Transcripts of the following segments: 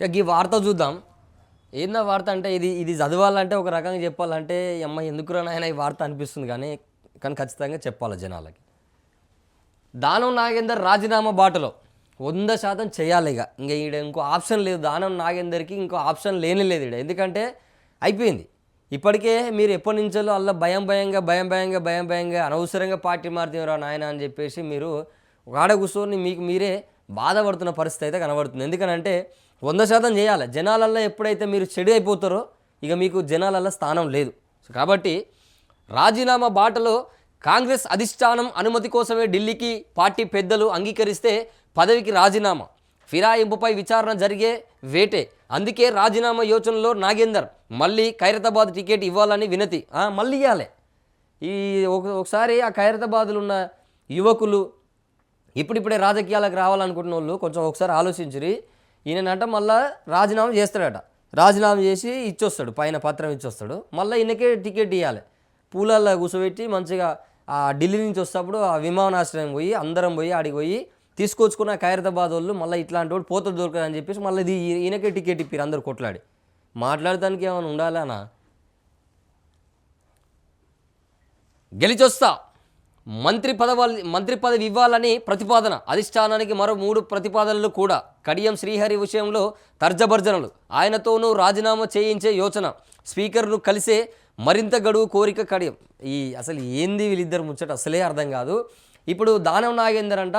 ఇక ఈ వార్త చూద్దాం. ఏందా వార్త అంటే ఇది ఇది చదవాలంటే ఒక రకంగా చెప్పాలంటే అమ్మ ఎందుకురా నాయన ఈ వార్త అనిపిస్తుంది కానీ కానీ ఖచ్చితంగా చెప్పాలి జనాలకి. దానం నాగేందర్ రాజీనామా బాటలో. వంద శాతం చేయాలి ఇక. ఇంకా ఈడ ఇంకో ఆప్షన్ లేదు. దానం నాగేందర్కి ఇంకో ఆప్షన్ లేనే లేదు ఈడ. ఎందుకంటే అయిపోయింది. ఇప్పటికే మీరు ఎప్పటి నుంచో అలా భయం భయంగా భయం భయంగా భయం భయంగా అనవసరంగా పార్టీ మారుతున్నారా నాయన అని చెప్పేసి మీరు ఒక ఆడ కూర్చొని మీకు మీరే బాధపడుతున్న పరిస్థితి అయితే కనబడుతుంది. ఎందుకనంటే వంద శాతం చేయాలి. జనాలల్లో ఎప్పుడైతే మీరు చెడు అయిపోతారో ఇక మీకు జనాలల్లో స్థానం లేదు. కాబట్టి రాజీనామా బాటలో కాంగ్రెస్ అధిష్టానం అనుమతి కోసమే ఢిల్లీకి పార్టీ పెద్దలు అంగీకరిస్తే పదవికి రాజీనామా. ఫిరాయింపుపై విచారణ జరిగే వేటే. అందుకే రాజీనామా యోచనలో నాగేందర్ మళ్ళీ ఖైరతాబాద్ టికెట్ ఇవ్వాలని వినతి. మళ్ళీ ఇవ్వాలి. ఈ ఒక ఒకసారి ఆ ఖైరతాబాద్లో ఉన్న యువకులు ఇప్పుడిప్పుడే రాజకీయాలకు రావాలనుకుంటున్న వాళ్ళు కొంచెం ఒకసారి ఆలోచించరి. ఈయనంట మళ్ళా రాజీనామా చేస్తాడట. రాజీనామా చేసి ఇచ్చొస్తాడు పైన పత్రం ఇచ్చొస్తాడు. మళ్ళీ ఈయనకే టికెట్ ఇవ్వాలి పూలల్లో కూర్చోబెట్టి మంచిగా ఆ ఢిల్లీ నుంచి వస్తప్పుడు ఆ విమానాశ్రయం పోయి అందరం పోయి ఆడికి పోయి తీసుకొచ్చుకున్న ఖైరతాబాద్ వాళ్ళు మళ్ళీ ఇట్లాంటి వాడు పోతలు దొరకదని చెప్పేసి మళ్ళీ ఇది ఈయనకే టికెట్ ఇప్పారు అందరు కొట్లాడి. మాట్లాడటానికి ఏమైనా ఉండాలనా? గెలిచొస్తా. మంత్రి పదవి మంత్రి పదవి ఇవ్వాలని ప్రతిపాదన అధిష్టానానికి మరో మూడు ప్రతిపాదనలు కూడా. కడియం శ్రీహరి విషయంలో తర్జభర్జనలు. ఆయనతోనూ రాజీనామా చేయించే యోచన. స్పీకర్ను కలిసే మరింత గడువు కోరిక కడియం. ఈ అసలు ఏంది వీళ్ళిద్దరు ముచ్చట? అసలే అర్థం కాదు. ఇప్పుడు దానం నాగేందర్ అంట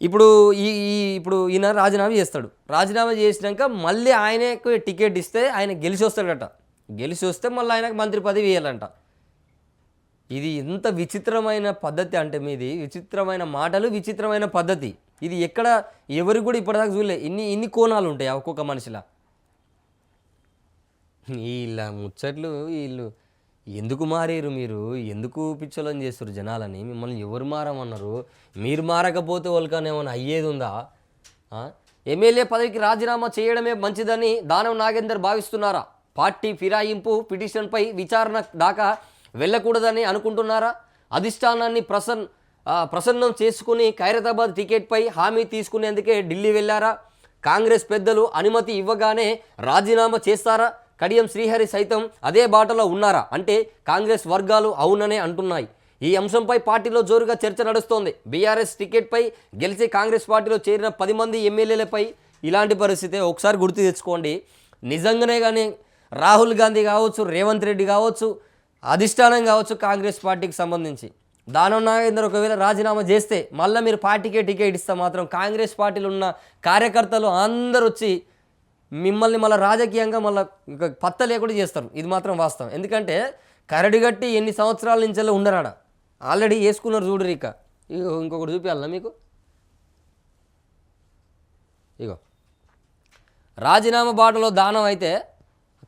ఇప్పుడు ఈ ఈ ఇప్పుడు ఈయన రాజీనామా చేస్తాడు. రాజీనామా చేసినాక మళ్ళీ ఆయనకు టికెట్ ఇస్తే ఆయన గెలిచి వస్తాడట గెలిచి వస్తే మళ్ళీ ఆయనకు మంత్రి పదవి వేయాలంట ఇది ఎంత విచిత్రమైన పద్ధతి అంటే మీది విచిత్రమైన మాటలు విచిత్రమైన పద్ధతి. ఇది ఎక్కడ ఎవరికి కూడా ఇప్పటిదాకా చూడలే. ఇన్ని ఇన్ని కోణాలు ఉంటాయి ఒక్కొక్క మనిషిలా. వీళ్ళ ముచ్చట్లు వీళ్ళు ఎందుకు మారేరు మీరు? ఎందుకు పిచ్చోలని చేస్తారు జనాలని? మిమ్మల్ని ఎవరు మారమన్నారు? మీరు మారకపోతే వాళ్ళకన్నా ఏమైనా అయ్యేది ఉందా? ఎమ్మెల్యే పదవికి రాజీనామా చేయడమే మంచిదని దానం నాగేందర్ భావిస్తున్నారా? పార్టీ ఫిరాయింపు పిటిషన్పై విచారణ దాకా వెళ్ళకూడదని అనుకుంటున్నారా? అధిష్టానాన్ని ప్రసన్ ప్రసన్నం చేసుకుని ఖైరతాబాద్ టికెట్పై హామీ తీసుకునేందుకే ఢిల్లీ వెళ్ళారా? కాంగ్రెస్ పెద్దలు అనుమతి ఇవ్వగానే రాజీనామా చేస్తారా? కడియం శ్రీహరి సైతం అదే బాటలో ఉన్నారా? అంటే కాంగ్రెస్ వర్గాలు అవుననే అంటున్నాయి. ఈ అంశంపై పార్టీలో జోరుగా చర్చ నడుస్తోంది. బీఆర్ఎస్ టికెట్పై గెలిచి కాంగ్రెస్ పార్టీలో చేరిన పది మంది ఎమ్మెల్యేలపై ఇలాంటి పరిస్థితి ఒకసారి గుర్తు తెచ్చుకోండి. నిజంగానే కానీ రాహుల్ గాంధీ కావచ్చు రేవంత్ రెడ్డి కావచ్చు అధిష్టానం కావచ్చు కాంగ్రెస్ పార్టీకి సంబంధించి. దానం నాగేందర్ ఒకవేళ రాజీనామా చేస్తే మళ్ళీ మీరు పార్టీకే టికెట్ ఇస్తే మాత్రం కాంగ్రెస్ పార్టీలో ఉన్న కార్యకర్తలు అందరూ వచ్చి మిమ్మల్ని మళ్ళీ రాజకీయంగా మళ్ళీ పత్త లేకుండా చేస్తారు. ఇది మాత్రం వాస్తవం. ఎందుకంటే కరడిగట్టి ఎన్ని సంవత్సరాల నుంచి ఉండరాడ. ఆల్రెడీ వేసుకున్నారు చూడరు ఇక ఇగో ఇంకొకటి చూపించాలనా మీకు? ఇగో. రాజీనామా బాటలో దానం అయితే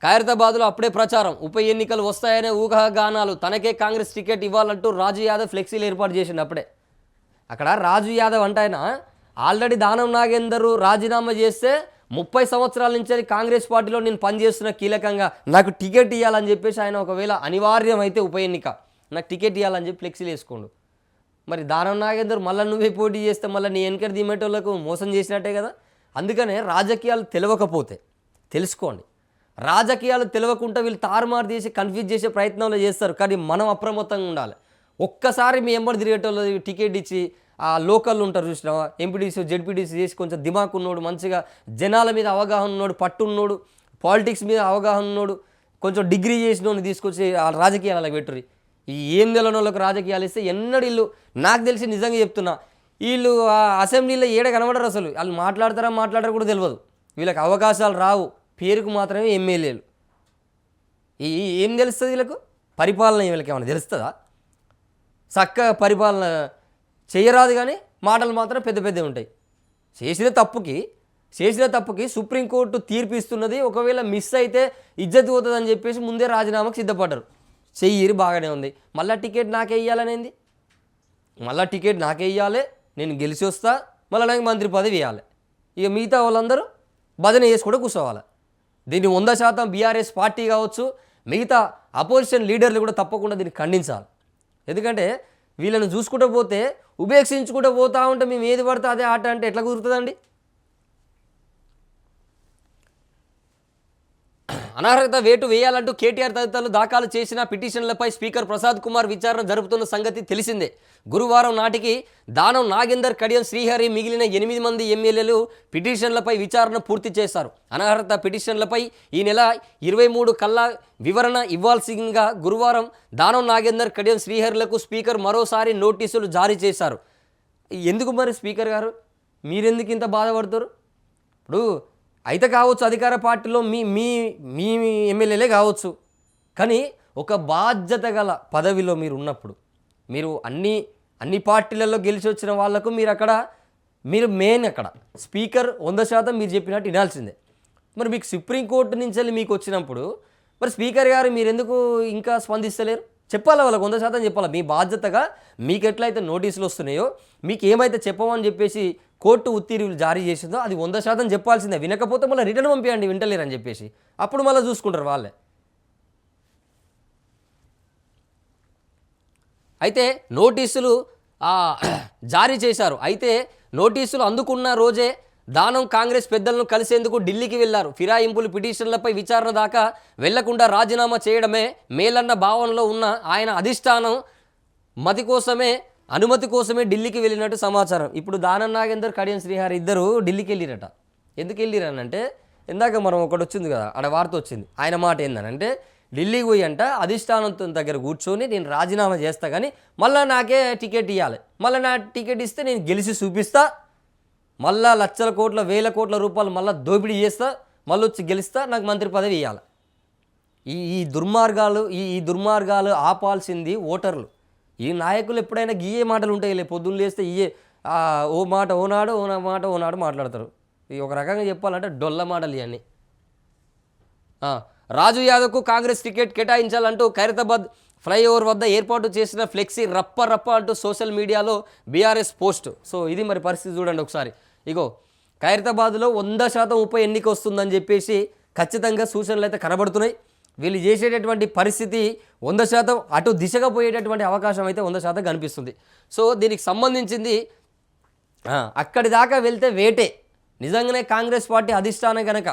ఖైరతాబాద్లో అప్పుడే ప్రచారం. ఉప ఎన్నికలు వస్తాయనే ఊహాగానాలు తనకే కాంగ్రెస్ టికెట్ ఇవ్వాలంటూ రాజు యాదవ్ ఫ్లెక్సీలు ఏర్పాటు చేసిండు అప్పుడే. అక్కడ రాజు యాదవ్ అంటే ఆయన ఆల్రెడీ దానం నాగేందర్ రాజీనామా చేస్తే ముప్పై సంవత్సరాల నుంచి కాంగ్రెస్ పార్టీలో నేను పనిచేస్తున్న కీలకంగా. నాకు టికెట్ ఇవ్వాలని చెప్పేసి ఆయన ఒకవేళ అనివార్యం అయితే ఉప ఎన్నిక నాకు టికెట్ ఇవ్వాలని చెప్పి ఫ్లెక్సీలు వేసుకోండు. మరి దానం నాగేందర్ మళ్ళీ నువ్వే పోటీ చేస్తే మళ్ళీ నీ వెనకటి దిమ్మేటోళ్ళకు మోసం చేసినట్టే కదా? అందుకనే రాజకీయాలు తెలియకపోతే తెలుసుకోండి. రాజకీయాలు తెలియకుండా వీళ్ళు తారుమారు చేసి కన్ఫ్యూజ్ చేసే ప్రయత్నంలో చేస్తారు. కానీ మనం అప్రమత్తంగా ఉండాలి. ఒక్కసారి మీ ఎంబడి తిరిగేటోళ్ళు టికెట్ ఇచ్చి ఆ లోకల్ ఉంటారు చూసినావా? ఎంపీడీసీ జెడ్పీటీసీ చేసి కొంచెం దిమాక్ ఉన్నోడు మంచిగా జనాల మీద అవగాహన ఉన్నోడు పట్టు ఉన్నోడు పాలిటిక్స్ మీద అవగాహన ఉన్నోడు కొంచెం డిగ్రీ చేసిన తీసుకొచ్చి ఆ రాజకీయాలకు పెట్టుర్రి. ఈ ఏం తెలియని వాళ్ళకి రాజకీయాలు ఇస్తే ఎన్నడు వీళ్ళు నాకు తెలిసి నిజంగా చెప్తున్నా వీళ్ళు ఆ అసెంబ్లీలో ఏడ కనబడరు అసలు. వాళ్ళు మాట్లాడతారా మాట్లాడరు కూడా తెలియదు వీళ్ళకి అవకాశాలు రావు. పేరుకు మాత్రమే ఎమ్మెల్యేలు. ఈ ఏం తెలుస్తుంది వీళ్ళకు? పరిపాలన వీళ్ళకి ఏమైనా తెలుస్తుందా? చక్కగా పరిపాలన చేయరాదు కానీ మాటలు మాత్రం పెద్ద పెద్దవి ఉంటాయి. చేసిన తప్పుకి చేసిన తప్పుకి సుప్రీంకోర్టు తీర్పు ఇస్తున్నది ఒకవేళ మిస్ అయితే ఇజ్జత్ పోతుందని చెప్పేసి ముందే రాజీనామాకు సిద్ధపడ్డారు. చెయ్యిరు బాగానే ఉంది. మళ్ళీ టికెట్ నాకే ఇవ్వాలనేది మళ్ళీ టికెట్ నాకే ఇవ్వాలి నేను గెలిచి వస్తా మళ్ళీ నాకు మంత్రి పదవి ఇవ్వాలి ఇక మిగతా వాళ్ళందరూ భజన చేసి కూర్చోవాలి. దీన్ని వంద శాతం బీఆర్ఎస్ పార్టీ కావచ్చు మిగతా అపోజిషన్ లీడర్లు కూడా తప్పకుండా దీన్ని ఖండించాలి. ఎందుకంటే వీళ్ళని చూసుకుంటూ పోతే ఉపేక్షించుకుంటూ పోతా ఉంటే మేము ఏది పడితే అదే ఆట అంటే ఎట్లా కుదురుతుందండి? అనర్హత వేటు వేయాలంటూ కేటీఆర్ తదితరులు దాఖలు చేసిన పిటిషన్లపై స్పీకర్ ప్రసాద్ కుమార్ విచారణ జరుపుతున్న సంగతి తెలిసిందే. గురువారం నాటికి దానం నాగేందర్ కడియం శ్రీహరి మిగిలిన ఎనిమిది మంది ఎమ్మెల్యేలు పిటిషన్లపై విచారణ పూర్తి చేశారు. అనర్హత పిటిషన్లపై ఈ నెల ఇరవై మూడు కల్లా వివరణ ఇవ్వాల్సిందిగా గురువారం దానం నాగేందర్ కడియం శ్రీహరిలకు స్పీకర్ మరోసారి నోటీసులు జారీ చేశారు. ఎందుకు మరి స్పీకర్ గారు? మీరెందుకు ఇంత బాధపడతారు ఇప్పుడు అయితే కావచ్చు అధికార పార్టీలో మీ మీ మీ ఎమ్మెల్యేలే కావచ్చు. కానీ ఒక బాధ్యత గల పదవిలో మీరు ఉన్నప్పుడు మీరు అన్ని అన్ని పార్టీలలో గెలిచి వచ్చిన వాళ్ళకు మీరు అక్కడ మీరు మెయిన్ అక్కడ స్పీకర్ వంద శాతం మీరు చెప్పినట్టు వినాల్సిందే. మరి మీకు సుప్రీంకోర్టు నుంచి వెళ్ళి మీకు వచ్చినప్పుడు మరి స్పీకర్ గారు మీరు ఎందుకు ఇంకా స్పందిస్తలేరు? చెప్పాలా వాళ్ళకి వంద శాతం చెప్పాలా? మీ బాధ్యతగా మీకు ఎట్లయితే నోటీసులు వస్తున్నాయో మీకు ఏమైతే చెప్పమని చెప్పేసి కోర్టు ఉత్తీర్వులు జారీ చేసిందో అది వంద శాతం చెప్పాల్సిందే. వినకపోతే మళ్ళీ రిటర్న్ పంపించండి వింటలేరని చెప్పేసి. అప్పుడు మళ్ళీ చూసుకుంటారు వాళ్ళే. అయితే నోటీసులు జారీ చేశారు. అయితే నోటీసులు అందుకున్న రోజే దానం కాంగ్రెస్ పెద్దలను కలిసేందుకు ఢిల్లీకి వెళ్ళారు ఫిరాయింపులు పిటిషన్లపై విచారణ దాకా వెళ్ళకుండా రాజీనామా చేయడమే మేలన్న భావనలో ఉన్న ఆయన అధిష్టానం మతి కోసమే అనుమతి కోసమే ఢిల్లీకి వెళ్ళినట్టు సమాచారం. ఇప్పుడు దానం నాగేందర్ కడియం శ్రీహారి ఇద్దరు ఢిల్లీకి వెళ్ళిరట. ఎందుకు వెళ్ళిరనంటే ఇందాక మనం ఒకటి వచ్చింది కదా ఆడ వార్త వచ్చింది. ఆయన మాట ఏందనంటే ఢిల్లీకి పోయి అంట అధిష్టానంతో దగ్గర కూర్చొని నేను రాజీనామా చేస్తా కానీ మళ్ళీ నాకే టికెట్ ఇవ్వాలి మళ్ళీ నా టికెట్ ఇస్తే నేను గెలిచి చూపిస్తా. మళ్ళా లక్షల కోట్ల వేల కోట్ల రూపాయలు మళ్ళీ దోపిడీ చేస్తా. మళ్ళీ వచ్చి గెలుస్తా నాకు మంత్రి పదవి ఇవ్వాలి ఈ ఈ దుర్మార్గాలు ఈ ఈ దుర్మార్గాలు ఆపాల్సింది ఓటర్లు. ఈ నాయకులు ఎప్పుడైనా గీయే మాటలు ఉంటాయి లే. పొద్దున్న లేస్తే ఇయే ఓ మాట ఓనాడు ఓ మాట ఓనాడు మాట్లాడతారు. ఈ ఒక రకంగా చెప్పాలంటే డొల్ల మాటలు ఇవన్నీ రాజు యాదవ్కు కాంగ్రెస్ టికెట్ కేటాయించాలంటూ ఖైరతాబాద్ ఫ్లైఓవర్ వద్ద ఏర్పాటు చేసిన ఫ్లెక్సీ రప్ప రప్ప అంటూ సోషల్ మీడియాలో బీఆర్ఎస్ పోస్ట్. సో ఇది మరి పరిస్థితి చూడండి ఒకసారి. ఇగో ఖైరతాబాద్లో వంద శాతం ఉప ఎన్నిక వస్తుందని చెప్పేసి ఖచ్చితంగా సూచనలు అయితే కనబడుతున్నాయి. వీళ్ళు చేసేటటువంటి పరిస్థితి వంద శాతం అటు దిశగా పోయేటటువంటి అవకాశం అయితే వంద శాతం కనిపిస్తుంది. సో దీనికి సంబంధించింది అక్కడి దాకా వెళ్తే వేటే. నిజంగానే కాంగ్రెస్ పార్టీ అధిష్టానం కనుక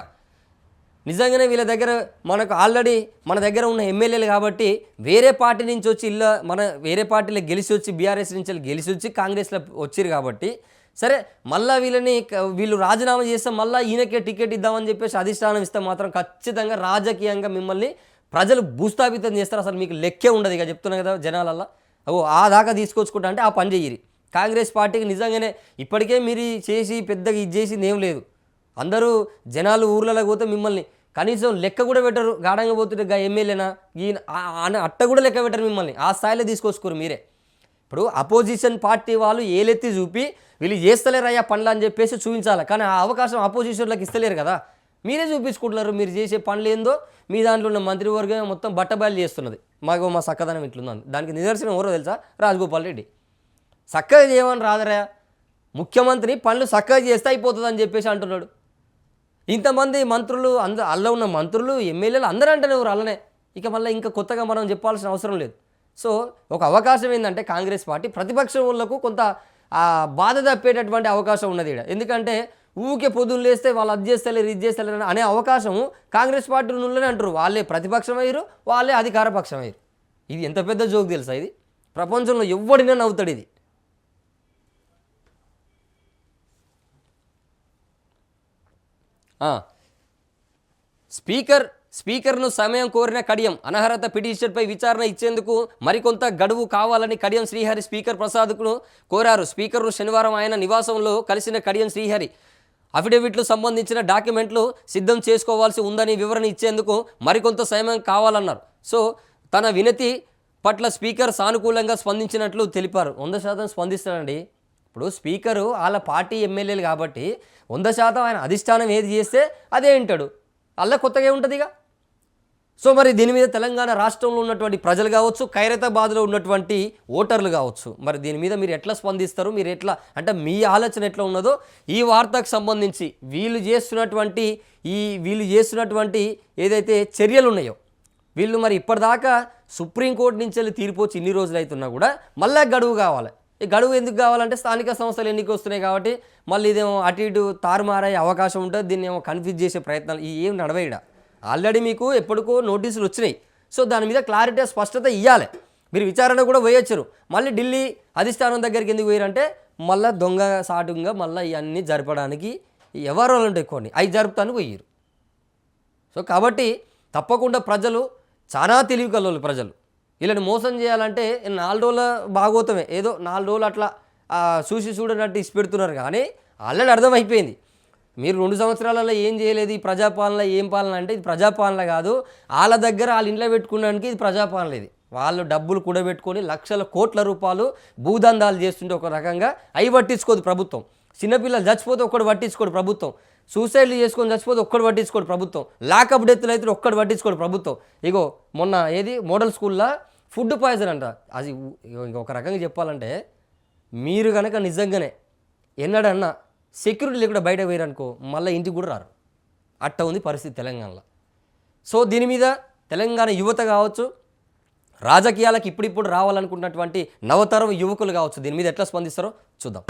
నిజంగానే వీళ్ళ దగ్గర మనకు ఆల్రెడీ మన దగ్గర ఉన్న ఎమ్మెల్యేలు కాబట్టి వేరే పార్టీ నుంచి వచ్చి ఇల్లు మన వేరే పార్టీలో గెలిచి వచ్చి బీఆర్ఎస్ నుంచి గెలిచి వచ్చి కాంగ్రెస్లో వచ్చారు కాబట్టి సరే మళ్ళీ వీళ్ళని వీళ్ళు రాజీనామా చేస్తే మళ్ళీ ఈయనకే టికెట్ ఇద్దామని చెప్పేసి అధిష్టానం ఇస్తే మాత్రం ఖచ్చితంగా రాజకీయంగా మిమ్మల్ని ప్రజలు భూస్థాపితం చేస్తారు. అసలు మీకు లెక్కే ఉండదు. ఇక చెప్తున్నా కదా జనాలల్లా. ఓ ఆ దాకా తీసుకొచ్చుకుంటా అంటే ఆ పని చేయరు. కాంగ్రెస్ పార్టీకి నిజంగానే ఇప్పటికే మీరు చేసి పెద్దగా ఇది చేసింది ఏం లేదు. అందరూ జనాలు ఊర్లలో పోతే మిమ్మల్ని కనీసం లెక్క కూడా పెట్టరు. గాఢంగా పోతుంటే ఎమ్మెల్యేనా? ఈయన అట్ట కూడా లెక్క పెట్టరు మిమ్మల్ని. ఆ స్థాయిలో తీసుకొచ్చుకోరు మీరే. ఇప్పుడు అపోజిషన్ పార్టీ వాళ్ళు ఏలెత్తి చూపి వీళ్ళు చేస్తలేరయ్యా పనులు అని చెప్పేసి చూపించాలి. కానీ ఆ అవకాశం అపోజిషన్లకు ఇస్తలేరు కదా. మీరే చూపించుకుంటున్నారు మీరు చేసే పనులు ఏందో? మీ దాంట్లో ఉన్న మంత్రివర్గం మొత్తం బట్టబయలు చేస్తున్నది. మాకు మా సక్కదనం ఇట్లుందని దానికి నిదర్శనం ఎవరో తెలుసా? రాజగోపాల్ రెడ్డి. చక్కగా చేయమని రాదరా. ముఖ్యమంత్రి పనులు చక్కగా చేస్తే అయిపోతుందని చెప్పేసి అంటున్నాడు. ఇంతమంది మంత్రులు అంద అల్ల ఉన్న మంత్రులు ఎమ్మెల్యేలు అందరూ అంటేనే ఎవరు అల్లనే. ఇక మళ్ళీ ఇంకా కొత్తగా మనం చెప్పాల్సిన అవసరం లేదు. సో ఒక అవకాశం ఏంటంటే కాంగ్రెస్ పార్టీ ప్రతిపక్షం వాళ్ళకు కొంత బాధ తప్పేటటువంటి అవకాశం ఉన్నది ఇక్కడ ఎందుకంటే ఊకే పొద్దున్న లేస్తే వాళ్ళు అది చేస్తలేరు ఇది చేస్తలేరు అనే అవకాశం కాంగ్రెస్ పార్టీ నుండి అంటారు. వాళ్ళే ప్రతిపక్షం అయ్యారు వాళ్ళే అధికార పక్షం అయ్యారు ఇది ఎంత పెద్ద జోక్ తెలుసా ఇది? ప్రపంచంలో ఎవడినా నవ్వుతాడు ఇది. స్పీకర్ స్పీకర్ను సమయం కోరిన కడియం అనర్హత పిటిషన్పై విచారణ ఇచ్చేందుకు మరికొంత గడువు కావాలని కడియం శ్రీహరి స్పీకర్ ప్రసాద్కును కోరారు. స్పీకర్ను శనివారం ఆయన నివాసంలో కలిసిన కడియం శ్రీహరి అఫిడవిట్లు సంబంధించిన డాక్యుమెంట్లు సిద్ధం చేసుకోవాల్సి ఉందని వివరణ ఇచ్చేందుకు మరికొంత సమయం కావాలన్నారు. సో తన వినతి పట్ల స్పీకర్ సానుకూలంగా స్పందించినట్లు తెలిపారు. వంద శాతం స్పందిస్తారండి ఇప్పుడు స్పీకరు వాళ్ళ పార్టీ ఎమ్మెల్యేలు కాబట్టి వంద శాతం ఆయన అధిష్టానం ఏది చేస్తే అదే వింటాడు. అల్ల కొత్తగా ఉంటుంది ఇక సో మరి దీని మీద తెలంగాణ రాష్ట్రంలో ఉన్నటువంటి ప్రజలు కావచ్చు ఖైరతాబాద్లో ఉన్నటువంటి ఓటర్లు కావచ్చు. మరి దీని మీద మీరు ఎట్లా స్పందిస్తారు? మీరు ఎట్లా అంటే మీ ఆలోచన ఎట్లా ఉన్నదో ఈ వార్తకు సంబంధించి వీళ్ళు చేస్తున్నటువంటి ఈ వీళ్ళు చేస్తున్నటువంటి ఏదైతే చర్యలు ఉన్నాయో వీళ్ళు మరి ఇప్పటిదాకా సుప్రీంకోర్టు నుంచి వెళ్ళి తీర్పు వచ్చి ఇన్ని రోజులు అవుతున్నా కూడా మళ్ళీ గడువు కావాలి. ఈ గడువు ఎందుకు కావాలంటే స్థానిక సంస్థలు ఎన్నిక వస్తున్నాయి కాబట్టి మళ్ళీ ఇదేమో అటు ఇటు తారుమారయ్యే అవకాశం ఉంటుంది దీన్ని ఏమో కన్ఫ్యూజ్ చేసే ప్రయత్నాలు ఈ ఏం నడవేయడా ఆల్రెడీ మీకు ఎప్పటికో నోటీసులు వచ్చినాయి. సో దాని మీద క్లారిటీ స్పష్టత ఇవ్వాలి మీరు విచారణ కూడా పోయొచ్చారు మళ్ళీ ఢిల్లీ అధిష్టానం దగ్గరికి ఎందుకు పోయారంటే మళ్ళీ దొంగ సాటుగా మళ్ళీ ఇవన్నీ జరపడానికి ఎవరు ఉంటాయి కొన్ని అవి జరుపుతానికి పోయారు సో కాబట్టి తప్పకుండా ప్రజలు చాలా తెలివి కలవాలి ప్రజలు. వీళ్ళని మోసం చేయాలంటే నాలుగు రోజుల భాగోతమే. ఏదో నాలుగు రోజులు అట్లా చూసి చూడనట్టు ఇసి పెడుతున్నారు కానీ ఆల్రెడీ అర్థమైపోయింది. మీరు రెండు సంవత్సరాలలో ఏం చేయలేదు ఈ ప్రజాపాలన ఏం పాలన అంటే ఇది ప్రజాపాలన కాదు. వాళ్ళ దగ్గర వాళ్ళ ఇంట్లో పెట్టుకోవడానికి ఇది ప్రజాపాలన ఇది. వాళ్ళు డబ్బులు కూడబెట్టుకొని లక్షల కోట్ల రూపాయలు భూదందాలు చేస్తుంటే ఒక రకంగా అవి పట్టించుకోదు ప్రభుత్వం. చిన్నపిల్లలు చచ్చిపోతే ఒక్కడు పట్టించుకోడు ప్రభుత్వం. సూసైడ్లు చేసుకొని చచ్చిపోతే ఒక్కడు పట్టించుకోడు ప్రభుత్వం. లాకప్ డెత్లు అయితే ఒక్కడు పట్టించుకోడు ప్రభుత్వం. ఇగో మొన్న ఏది? మోడల్ స్కూల్లో ఫుడ్ పాయిజన్ అంట. అది ఒక ఇంకొక రకంగా చెప్పాలంటే మీరు కనుక నిజంగానే ఎన్నడన్నా సెక్యూరిటీ లేకుండా బయట పోయారనుకో మళ్ళీ ఇంటికి కూడా రారు. అట్ట ఉంది పరిస్థితి తెలంగాణలో. సో దీని మీద తెలంగాణ యువత కావచ్చు రాజకీయాలకు ఇప్పుడిప్పుడు రావాలనుకున్నటువంటి నవతరం యువకులు కావచ్చు దీని మీద ఎట్లా స్పందిస్తారో చూద్దాం.